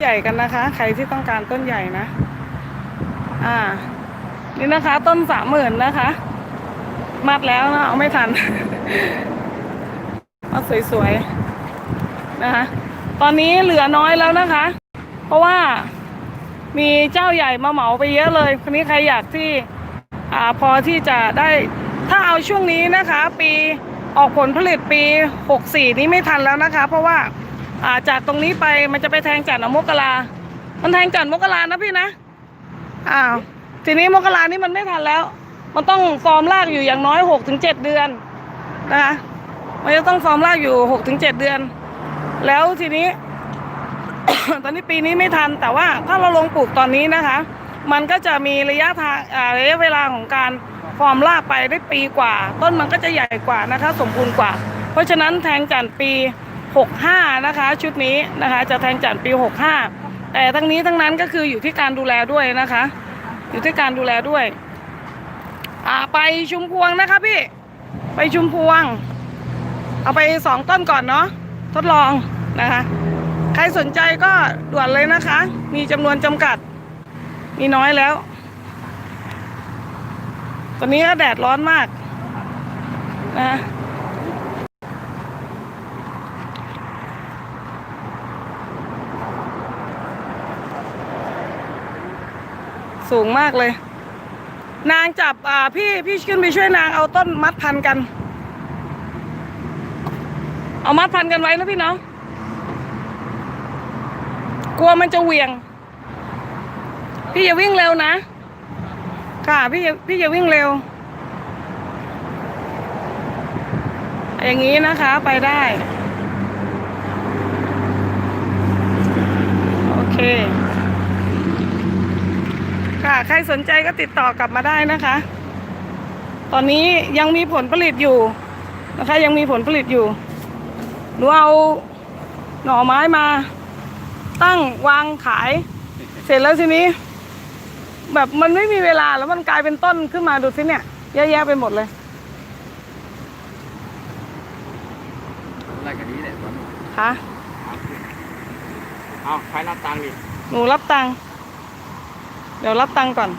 ใหญ่กันนะคะ ใครที่ต้องการต้นใหญ่นะ อ่า นี่นะคะ ต้นสามหมื่นนะคะ มัดแล้วนะเอาไม่ทันมัดสวยๆนะคะ ตอนนี้เหลือน้อยแล้วนะคะ เพราะว่ามีเจ้าใหญ่มาเหมาไปเยอะเลยคนนี้ใครอยากที่ อ่าพอที่จะได้ถ้าเอาช่วงนี้นะคะ ปีออกผลผลิตปี 64 นี้ไม่ทันแล้วนะคะ เพราะว่า อ่าจากตรงนี้ไปมันจะไปแทงจันทร์เอมกรามันแทงจันทร์มกรานะพี่นะอ้าวทีนี้มกรานี่มันไม่ทันแล้ว มันต้องฟอร์มรากอยู่อย่างน้อย6ถึง7เดือนนะคะมันจะต้องฟอร์มรากอยู่6ถึง7เดือน แล้วทีนี้ ตอนนี้ปีนี้ไม่ทัน แต่ว่าถ้าเราลงปลูกตอนนี้นะคะ มันก็จะมีระยะทางระยะเวลาของการฟอร์มรากไปได้ปีกว่า ต้นมันก็จะใหญ่กว่านะคะ สมบูรณ์กว่า เพราะฉะนั้นแทงจันทร์ปี 65 นะคะ ชุดนี้นะคะจะแทงจันทร์ปี 65 แต่ทั้งนี้ทั้งนั้นก็คืออยู่ที่การดูแลด้วยนะคะ อยู่ที่การดูแลด้วย อ่าไปชุมพวงนะคะพี่ไปชุมพวง เอาไปสองต้นก่อนเนาะทดลองนะคะ ใครสนใจก็ด่วนเลยนะคะ มีจำนวนจำกัด มีน้อยแล้วตอนนี้ก็แดดร้อนมากนะ สูงมากเลย นางจับอ่าพี่พี่ขึ้นไปช่วยนางเอาต้นมัดพันกัน เอามัดพันกันไว้นะพี่เนาะกลัวมันจะเหวียง พี่อย่าวิ่งเร็วนะ ค่ะพี่พี่อย่าวิ่งเร็ว อย่างนี้นะคะไปได้ โอเค ค่ะ ใครสนใจก็ติดต่อกลับมาได้นะคะ ตอนนี้ยังมีผลผลิตอยู่นะคะ ยังมีผลผลิตอยู่หนูเอาหน่อไม้มา ตั้งวางขาย เสร็จแล้วทีนี้ แบบมันไม่มีเวลาแล้วมันกลายเป็นต้นขึ้นมาดูสิเนี่ยเยอะแยะไปหมดเลยอะไรกันนี้เนี่ยวันนี้ค่ะเอาใครรับตังค์ดิหนูรับตังค์ เดี๋ยวรับตังค์ก่อน